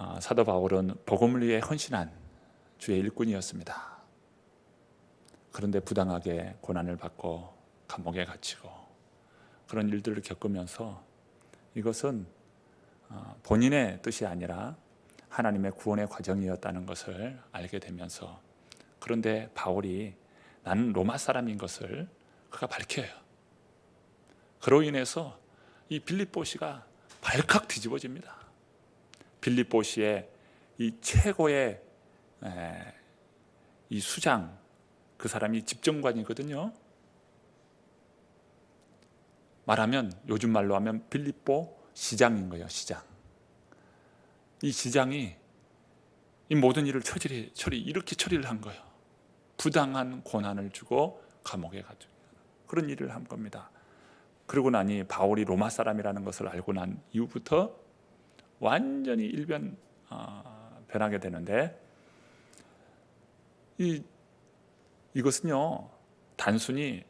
아, 사도 바울은 복음을 위해 헌신한 주의 일꾼이었습니다. 그런데 부당하게 고난을 받고 감옥에 갇히고 그런 일들을 겪으면서 이것은 어, 본인의 뜻이 아니라 하나님의 구원의 과정이었다는 것을 알게 되면서 그런데 바울이 나는 로마 사람인 것을 그가 밝혀요. 그로 인해서 이 빌립보시가 발칵 뒤집어집니다. 빌립보시의 이 최고의 에, 이 수장 그 사람이 집정관이거든요. 말하면 요즘 말로 하면 빌립보 시장인 거예요. 시장. 이 시장이 이 모든 일을 처리, 처리 이렇게 처리를 한 거예요. 부당한 고난을 주고 감옥에 가죠. 그런 일을 한 겁니다. 그러고 나니 바울이 로마 사람이라는 것을 알고 난 이후부터 완전히 일변 어, 변하게 되는데 이 이것은요 단순히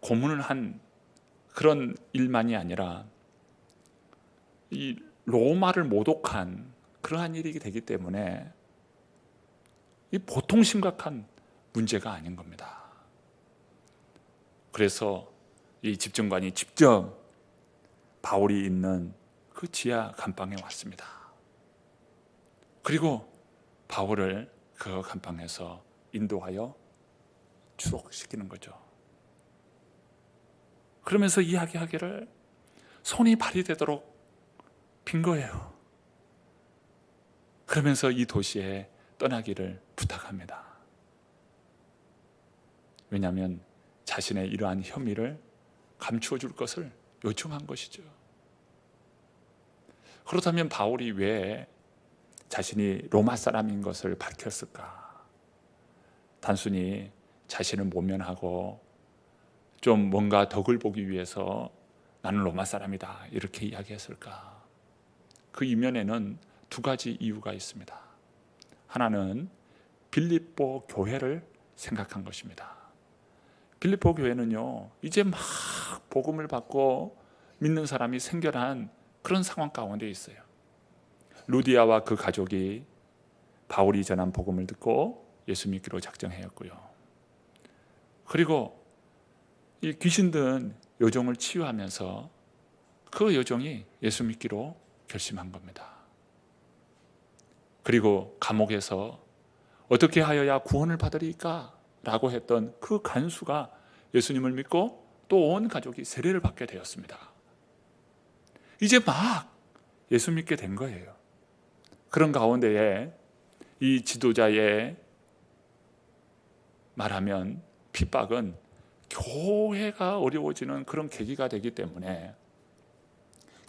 고문을 한 그런 일만이 아니라 이 로마를 모독한 그러한 일이 되기 때문에 이 보통 심각한 문제가 아닌 겁니다. 그래서 이 집정관이 직접 바울이 있는 그 지하 감방에 왔습니다. 그리고 바울을 그 감방에서 인도하여 추록시키는 거죠. 그러면서 이야기하기를 손이 발이 되도록 빈 거예요. 그러면서 이 도시에 떠나기를 부탁합니다. 왜냐하면 자신의 이러한 혐의를 감추어 줄 것을 요청한 것이죠. 그렇다면 바울이 왜 자신이 로마 사람인 것을 밝혔을까? 단순히 자신을 모면하고 좀 뭔가 덕을 보기 위해서 나는 로마 사람이다 이렇게 이야기했을까? 그 이면에는 두 가지 이유가 있습니다. 하나는 빌립보 교회를 생각한 것입니다. 빌립보 교회는요, 이제 막 복음을 받고 믿는 사람이 생겨난 그런 상황 가운데 있어요. 루디아와 그 가족이 바울이 전한 복음을 듣고 예수 믿기로 작정하였고요. 그리고 이 귀신 든 요정을 치유하면서 그 요정이 예수 믿기로 결심한 겁니다. 그리고 감옥에서 어떻게 하여야 구원을 받으리까? 라고 했던 그 간수가 예수님을 믿고 또 온 가족이 세례를 받게 되었습니다. 이제 막 예수 믿게 된 거예요. 그런 가운데에 이 지도자의 말하면 핍박은 교회가 어려워지는 그런 계기가 되기 때문에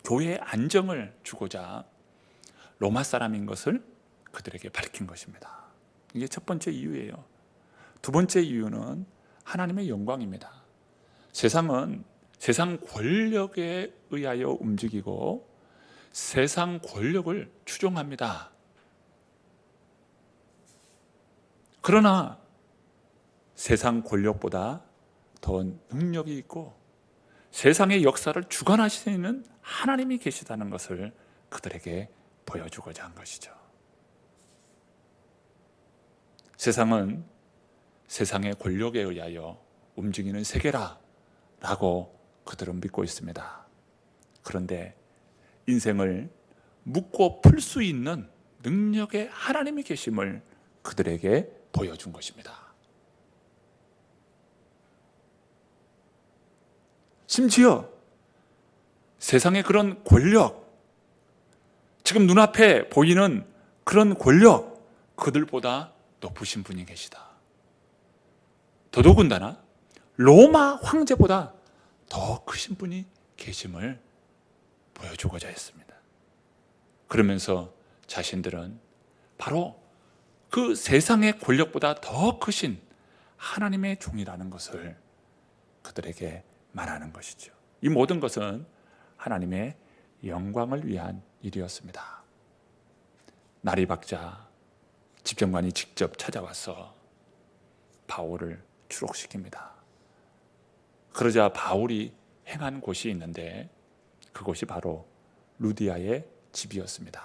교회의 안정을 주고자 로마 사람인 것을 그들에게 밝힌 것입니다. 이게 첫 번째 이유예요. 두 번째 이유는 하나님의 영광입니다. 세상은 세상 권력에 의하여 움직이고 세상 권력을 추종합니다. 그러나 세상 권력보다 더 능력이 있고 세상의 역사를 주관하시는 하나님이 계시다는 것을 그들에게 보여주고자 한 것이죠. 세상은 세상의 권력에 의하여 움직이는 세계라 라고 그들은 믿고 있습니다. 그런데 인생을 묻고 풀 수 있는 능력의 하나님이 계심을 그들에게 보여준 것입니다. 심지어 세상의 그런 권력, 지금 눈앞에 보이는 그런 권력, 그들보다 높으신 분이 계시다. 더더군다나 로마 황제보다 더 크신 분이 계심을 보여주고자 했습니다. 그러면서 자신들은 바로 그 세상의 권력보다 더 크신 하나님의 종이라는 것을 그들에게 말하는 것이죠. 이 모든 것은 하나님의 영광을 위한 일이었습니다. 나리박자 집정관이 직접 찾아와서 바울을 추록시킵니다. 그러자 바울이 행한 곳이 있는데 그곳이 바로 루디아의 집이었습니다.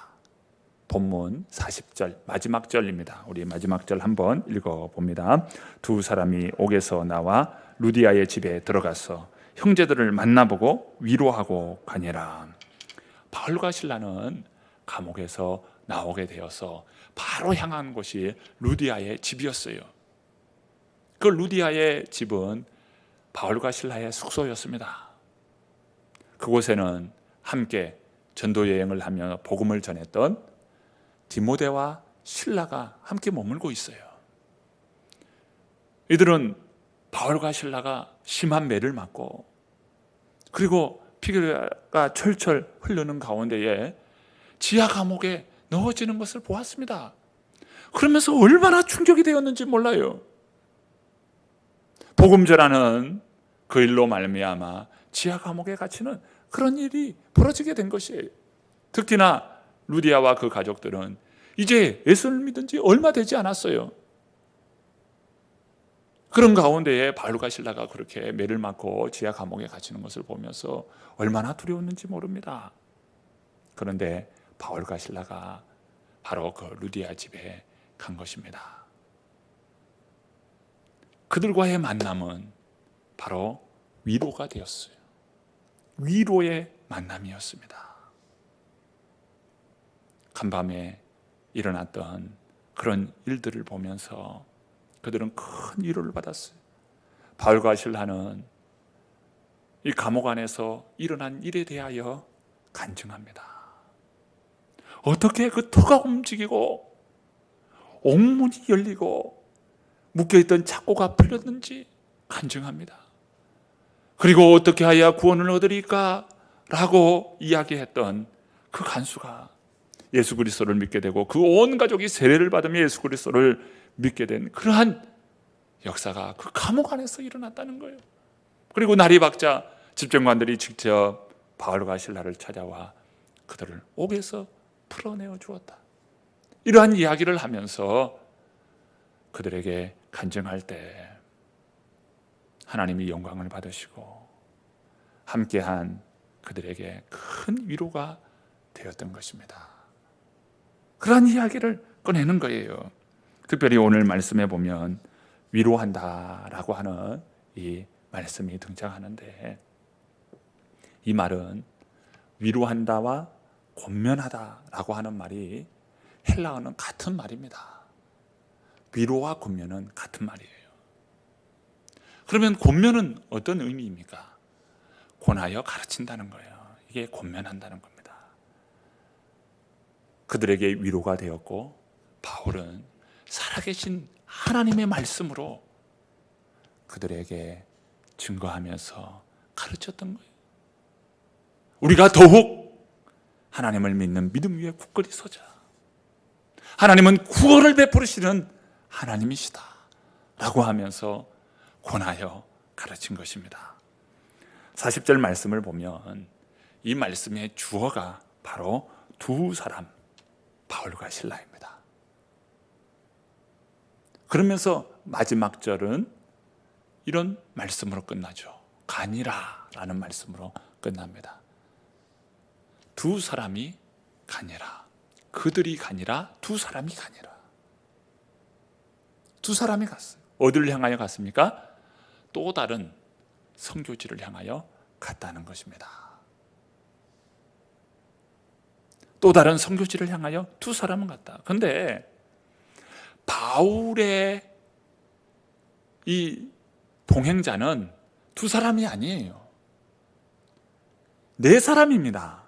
본문 40절 마지막 절입니다. 우리 마지막 절 한번 읽어 봅니다. 두 사람이 옥에서 나와 루디아의 집에 들어가서 형제들을 만나보고 위로하고 가니라. 바울과 신라는 감옥에서 나오게 되어서 바로 향한 곳이 루디아의 집이었어요. 그 루디아의 집은 바울과 신라의 숙소였습니다. 그곳에는 함께 전도 여행을 하며 복음을 전했던 디모데와 신라가 함께 머물고 있어요. 이들은 바울과 신라가 심한 매를 맞고 그리고 피가 철철 흐르는 가운데에 지하 감옥에 넣어지는 것을 보았습니다. 그러면서 얼마나 충격이 되었는지 몰라요. 복음 전하는 그 일로 말미암아 지하 감옥에 갇히는 그런 일이 벌어지게 된 것이에요. 특히나 루디아와 그 가족들은 이제 예수를 믿은 지 얼마 되지 않았어요. 그런 가운데에 바울과 신라가 그렇게 매를 맞고 지하 감옥에 갇히는 것을 보면서 얼마나 두려웠는지 모릅니다. 그런데 바울과 신라가 바로 그 루디아 집에 간 것입니다. 그들과의 만남은 바로 위로가 되었어요. 위로의 만남이었습니다. 간밤에 일어났던 그런 일들을 보면서 그들은 큰 위로를 받았어요. 바울과 신라는 이 감옥 안에서 일어난 일에 대하여 간증합니다. 어떻게 그 터가 움직이고 옥문이 열리고 묶여있던 착고가 풀렸는지 간증합니다. 그리고 어떻게 하여 구원을 얻으리까? 라고 이야기했던 그 간수가 예수 그리스도를 믿게 되고 그 온 가족이 세례를 받으며 예수 그리스도를 믿게 된 그러한 역사가 그 감옥 안에서 일어났다는 거예요. 그리고 나리 박자 집정관들이 직접 바울과 신라를 찾아와 그들을 옥에서 풀어내어 주었다. 이러한 이야기를 하면서 그들에게 간증할 때 하나님이 영광을 받으시고 함께한 그들에게 큰 위로가 되었던 것입니다. 그러한 이야기를 꺼내는 거예요. 특별히 오늘 말씀에 보면 위로한다라고 하는 이 말씀이 등장하는데 이 말은 위로한다와 권면하다라고 하는 말이 헬라어는 같은 말입니다. 위로와 권면은 같은 말이에요. 그러면 권면은 어떤 의미입니까? 권하여 가르친다는 거예요. 이게 권면한다는 겁니다. 그들에게 위로가 되었고 바울은 살아계신 하나님의 말씀으로 그들에게 증거하면서 가르쳤던 거예요. 우리가 더욱 하나님을 믿는 믿음 위에 굳건히 서자. 하나님은 구원을 베푸시는 하나님이시다. 라고 하면서 권하여 가르친 것입니다. 40절 말씀을 보면 이 말씀의 주어가 바로 두 사람, 바울과 신라입니다. 그러면서 마지막 절은 이런 말씀으로 끝나죠. 가니라 라는 말씀으로 끝납니다. 두 사람이 가니라. 그들이 가니라. 두 사람이 가니라. 두 사람이 갔어요. 어디를 향하여 갔습니까? 또 다른 성교지를 향하여 갔다는 것입니다. 또 다른 성교지를 향하여 두 사람은 갔다. 근데 바울의 이 동행자는 두 사람이 아니에요. 네 사람입니다.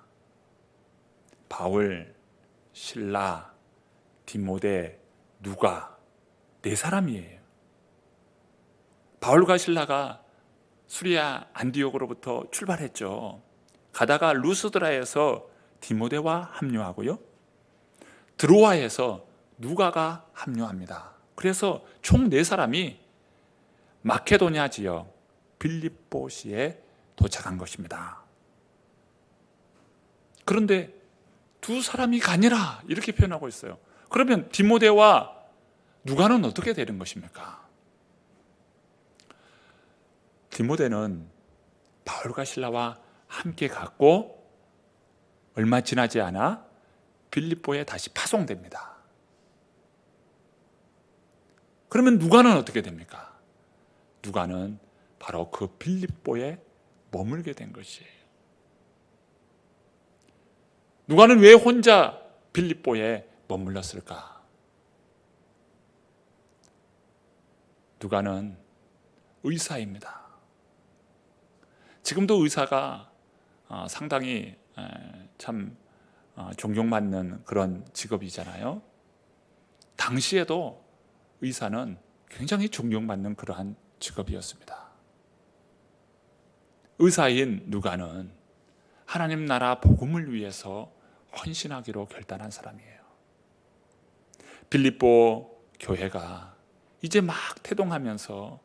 바울, 신라, 디모데, 누가 네 사람이에요. 바울과 신라가 수리아 안디옥으로부터 출발했죠. 가다가 루스드라에서 디모데와 합류하고요. 드로아에서 누가가 합류합니다. 그래서 총 네 사람이 마케도냐 지역 빌립보시에 도착한 것입니다. 그런데 두 사람이 가니라 이렇게 표현하고 있어요. 그러면 디모데와 누가는 어떻게 되는 것입니까? 디모데는 바울과 신라와 함께 갔고 얼마 지나지 않아 빌립보에 다시 파송됩니다. 그러면 누가는 어떻게 됩니까? 누가는 바로 그 빌립보에 머물게 된 것이에요. 누가는 왜 혼자 빌립보에 머물렀을까? 누가는 의사입니다. 지금도 의사가 어, 상당히 에, 참 어, 존경받는 그런 직업이잖아요. 당시에도 의사는 굉장히 존경받는 그러한 직업이었습니다. 의사인 누가는 하나님 나라 복음을 위해서 헌신하기로 결단한 사람이에요. 빌립보 교회가 이제 막 태동하면서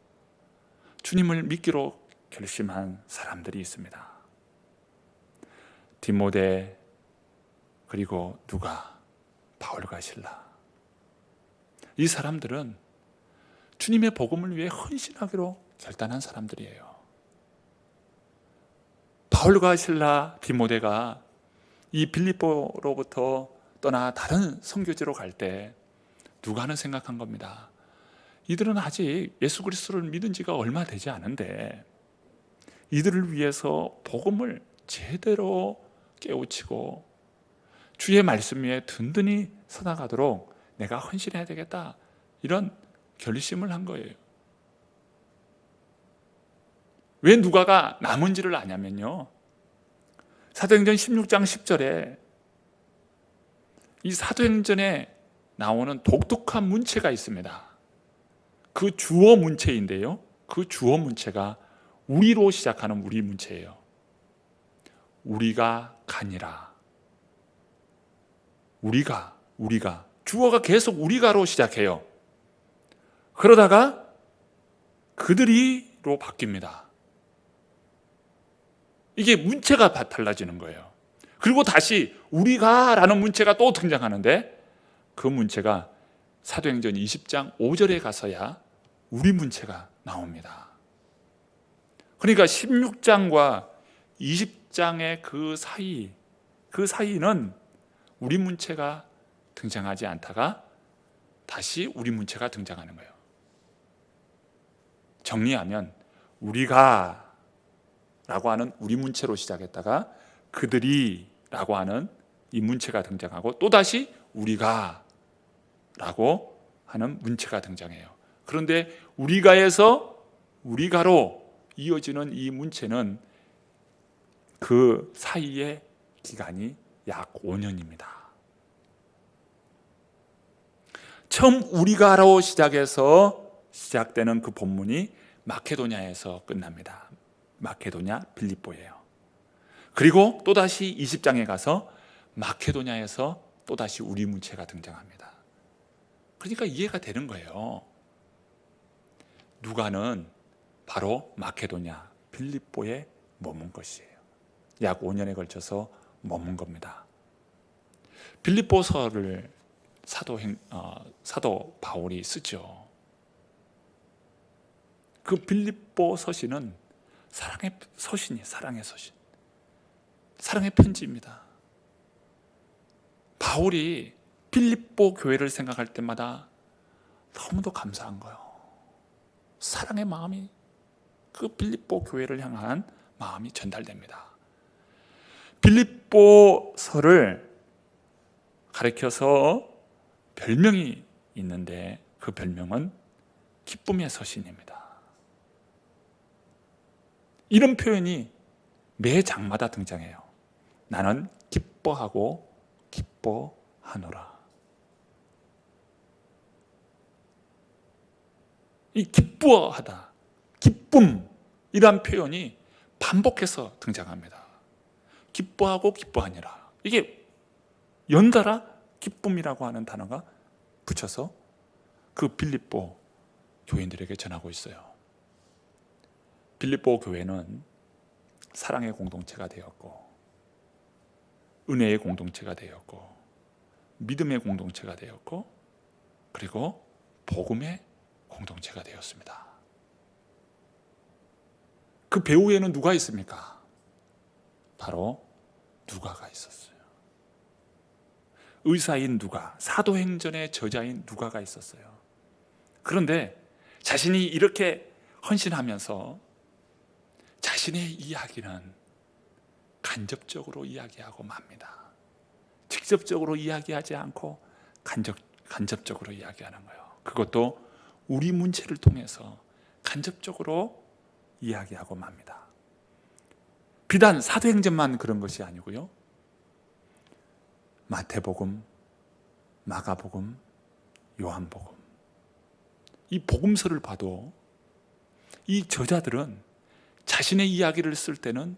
주님을 믿기로 결심한 사람들이 있습니다. 디모데 그리고 누가 바울과 신라 이 사람들은 주님의 복음을 위해 헌신하기로 결단한 사람들이에요. 바울과 신라 디모데가 이 빌립보로부터 떠나 다른 선교지로 갈 때 누가는 생각한 겁니다. 이들은 아직 예수 그리스도를 믿은 지가 얼마 되지 않은데 이들을 위해서 복음을 제대로 깨우치고 주의 말씀 위에 든든히 서나가도록 내가 헌신해야 되겠다. 이런 결심을 한 거예요. 왜 누가가 남은지를 아냐면요. 사도행전 16장 10절에 이 사도행전에 나오는 독특한 문체가 있습니다. 그 주어 문체인데요. 그 주어 문체가 우리로 시작하는 우리 문체예요. 우리가 가니라. 우리가, 우리가. 주어가 계속 우리가로 시작해요. 그러다가 그들이로 바뀝니다. 이게 문체가 달라지는 거예요. 그리고 다시 우리가 라는 문체가 또 등장하는데 그 문체가 사도행전 20장 5절에 가서야 우리 문체가 나옵니다. 그러니까 16장과 20장의 그 사이, 그 사이는 우리 문체가 등장하지 않다가 다시 우리 문체가 등장하는 거예요. 정리하면 우리가 라고 하는 우리 문체로 시작했다가 그들이 라고 하는 이 문체가 등장하고 또다시 우리가 라고 하는 문체가 등장해요. 그런데 우리가에서 우리가로 이어지는 이 문체는 그 사이의 기간이 약 5년입니다. 처음 우리가로 시작해서 시작되는 그 본문이 마케도냐에서 끝납니다. 마케도냐 빌립보예요. 그리고 또다시 20장에 가서 마케도냐에서 또다시 우리 문체가 등장합니다. 그러니까 이해가 되는 거예요. 누가는 바로 마케도냐 빌립보에 머문 것이에요. 약 5년에 걸쳐서 머문 겁니다. 빌립보서를 사도 행, 어, 사도 바울이 쓰죠. 그 빌립보 서신은 사랑의 서신이 사랑의 서신. 사랑의 편지입니다. 바울이 빌립보 교회를 생각할 때마다 너무도 감사한 거예요. 사랑의 마음이 그 빌립보 교회를 향한 마음이 전달됩니다. 빌립보서를 가리켜서 별명이 있는데 그 별명은 기쁨의 서신입니다. 이런 표현이 매 장마다 등장해요. 나는 기뻐하고 기뻐하노라. 이 기뻐하다, 기쁨 이러한 표현이 반복해서 등장합니다. 기뻐하고 기뻐하니라. 이게 연달아 기쁨이라고 하는 단어가 붙여서 그 빌립보 교인들에게 전하고 있어요. 빌립보 교회는 사랑의 공동체가 되었고 은혜의 공동체가 되었고 믿음의 공동체가 되었고 그리고 복음의 공동체가 되었습니다. 그 배후에는 누가 있습니까? 바로 누가가 있었어요. 의사인 누가, 사도행전의 저자인 누가가 있었어요. 그런데 자신이 이렇게 헌신하면서 자신의 이야기는 간접적으로 이야기하고 맙니다. 직접적으로 이야기하지 않고 간접, 간접적으로 이야기하는 거예요. 그것도 우리 문체를 통해서 간접적으로 이야기하고 맙니다. 비단 사도행전만 그런 것이 아니고요. 마태복음, 마가복음, 요한복음. 이 복음서를 봐도 이 저자들은 자신의 이야기를 쓸 때는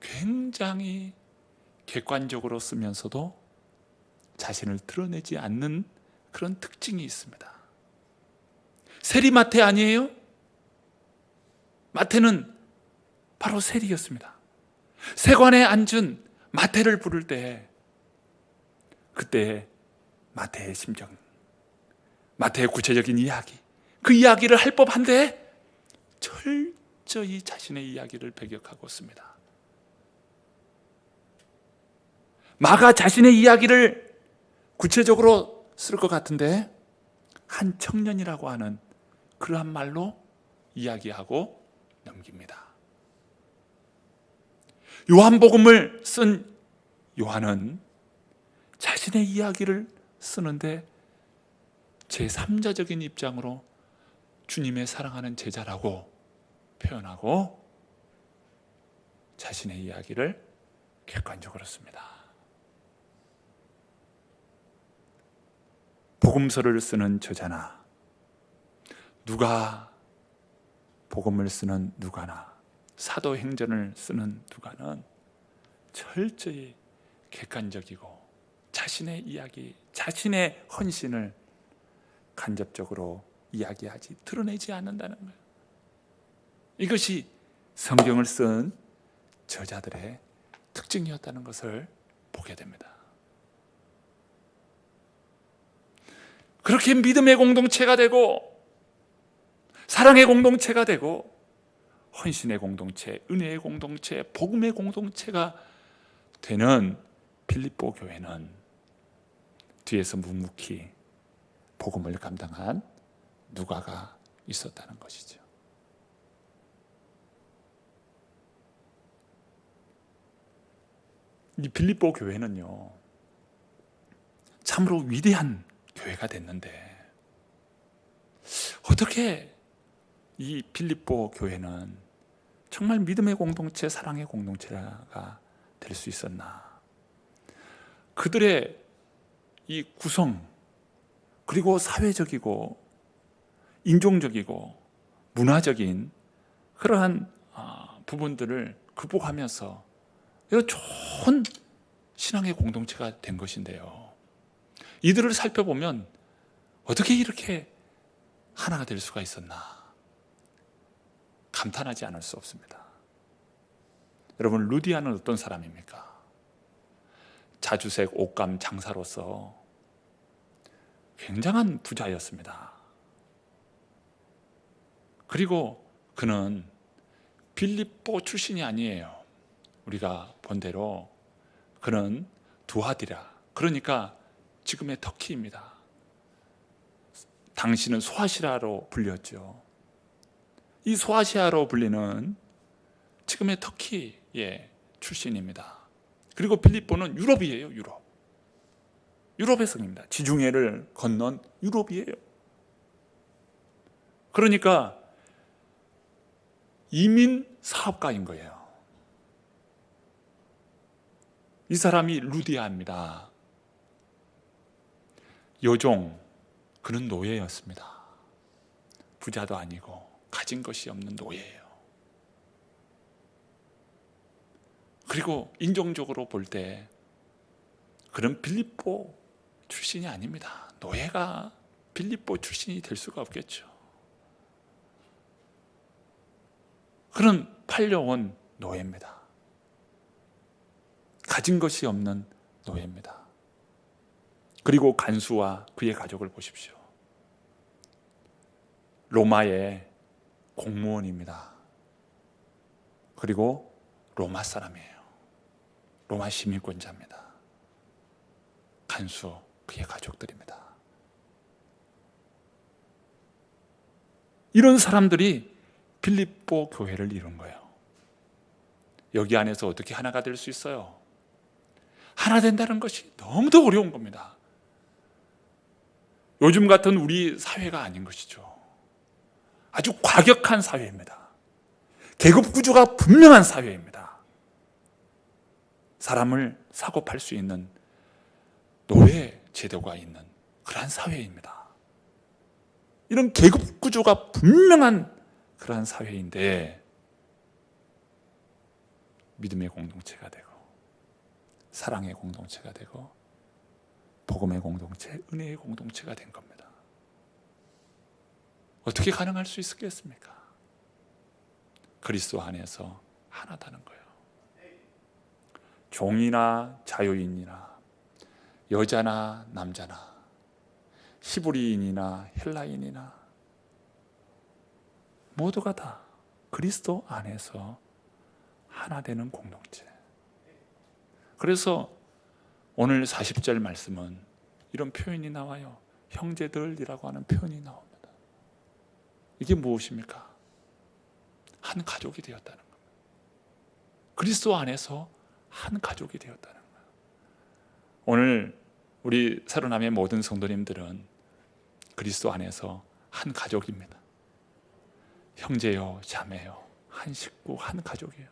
굉장히 객관적으로 쓰면서도 자신을 드러내지 않는 그런 특징이 있습니다. 세리 마태 아니에요? 마태는 바로 세리였습니다. 세관에 앉은 마태를 부를 때 그때 마태의 심정, 마태의 구체적인 이야기, 그 이야기를 할 법한데 철저히 자신의 이야기를 배격하고 있습니다. 마가 자신의 이야기를 구체적으로 쓸 것 같은데 한 청년이라고 하는 그러한 말로 이야기하고 넘깁니다. 요한복음을 쓴 요한은 자신의 이야기를 쓰는데 제3자적인 입장으로 주님의 사랑하는 제자라고 표현하고 자신의 이야기를 객관적으로 씁니다. 복음서를 쓰는 저자나 누가 복음을 쓰는 누가나 사도 행전을 쓰는 누가는 철저히 객관적이고 자신의 이야기, 자신의 헌신을 간접적으로 이야기하지 드러내지 않는다는 거예요. 이것이 성경을 쓴 저자들의 특징이었다는 것을 보게 됩니다. 그렇게 믿음의 공동체가 되고 사랑의 공동체가 되고 헌신의 공동체, 은혜의 공동체, 복음의 공동체가 되는 필립보 교회는 뒤에서 묵묵히 복음을 감당한 누가가 있었다는 것이죠. 이 빌립보 교회는요, 참으로 위대한 교회가 됐는데, 어떻게 이 빌립보 교회는 정말 믿음의 공동체, 사랑의 공동체가 될 수 있었나? 그들의 이 구성, 그리고 사회적이고 인종적이고 문화적인 그러한 아, 부분들을 극복하면서 이거 좋은 신앙의 공동체가 된 것인데요. 이들을 살펴보면 어떻게 이렇게 하나가 될 수가 있었나 감탄하지 않을 수 없습니다. 여러분 루디아는 어떤 사람입니까? 자주색 옷감 장사로서 굉장한 부자였습니다. 그리고 그는 빌립보 출신이 아니에요. 우리가 본 대로 그는 두하디라. 그러니까 지금의 터키입니다. 당신은 소아시라로 불렸죠. 이 소아시아로 불리는 지금의 터키의 출신입니다. 그리고 필리포는 유럽이에요, 유럽. 유럽의 성입니다. 지중해를 건넌 유럽이에요. 그러니까 이민 사업가인 거예요. 이 사람이 루디아입니다. 여종, 그는 노예였습니다. 부자도 아니고 가진 것이 없는 노예예요. 그리고 인종적으로 볼 때 그는 빌립보 출신이 아닙니다. 노예가 빌립보 출신이 될 수가 없겠죠. 그는 팔려온 노예입니다. 가진 것이 없는 노예입니다. 그리고 간수와 그의 가족을 보십시오. 로마의 공무원입니다. 그리고 로마 사람이에요. 로마 시민권자입니다. 간수 그의 가족들입니다. 이런 사람들이 빌립보 교회를 이룬 거예요. 여기 안에서 어떻게 하나가 될 수 있어요? 하나 된다는 것이 너무도 어려운 겁니다. 요즘 같은 우리 사회가 아닌 것이죠. 아주 과격한 사회입니다. 계급 구조가 분명한 사회입니다. 사람을 사고 팔 수 있는 노예 제도가 있는 그러한 사회입니다. 이런 계급 구조가 분명한 그러한 사회인데 믿음의 공동체가 되고 사랑의 공동체가 되고 복음의 공동체, 은혜의 공동체가 된 겁니다. 어떻게 가능할 수 있겠습니까? 그리스도 안에서 하나다는 거예요. 종이나 자유인이나 여자나 남자나 히브리인이나 헬라인이나 모두가 다 그리스도 안에서 하나 되는 공동체. 그래서 오늘 40절 말씀은 이런 표현이 나와요. 형제들이라고 하는 표현이 나옵니다. 이게 무엇입니까? 한 가족이 되었다는 겁니다. 그리스도 안에서 한 가족이 되었다는 거예요. 오늘 우리 새로남의 모든 성도님들은 그리스도 안에서 한 가족입니다. 형제요, 자매요, 한 식구, 한 가족이에요.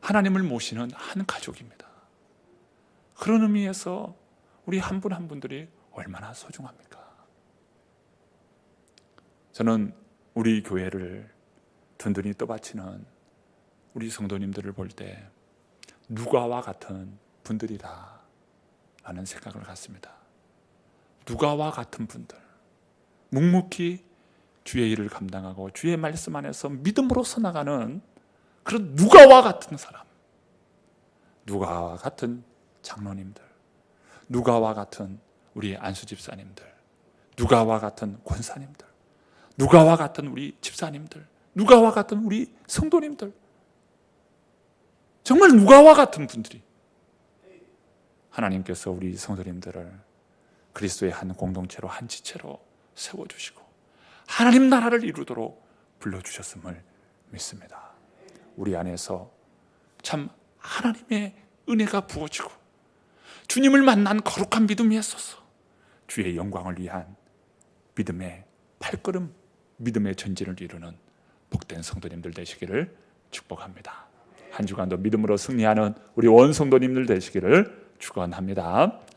하나님을 모시는 한 가족입니다. 그런 의미에서 우리 한 분한 분들이 얼마나 소중합니까? 저는 우리 교회를 든든히 떠받치는 우리 성도님들을 볼 때 누가와 같은 분들이다 라는 생각을 갖습니다. 누가와 같은 분들 묵묵히 주의 일을 감당하고 주의 말씀 안에서 믿음으로 서나가는 그런 누가와 같은 사람 누가와 같은 장로님들 누가와 같은 우리 안수 집사님들 누가와 같은 권사님들 누가와 같은 우리 집사님들 누가와 같은 우리 성도님들 정말 누가와 같은 분들이 하나님께서 우리 성도님들을 그리스도의 한 공동체로 한 지체로 세워주시고 하나님 나라를 이루도록 불러주셨음을 믿습니다. 우리 안에서 참 하나님의 은혜가 부어지고 주님을 만난 거룩한 믿음이 있어서 주의 영광을 위한 믿음의 팔걸음 믿음의 전진을 이루는 복된 성도님들 되시기를 축복합니다. 한 주간도 믿음으로 승리하는 우리 원 성도님들 되시기를 축원합니다.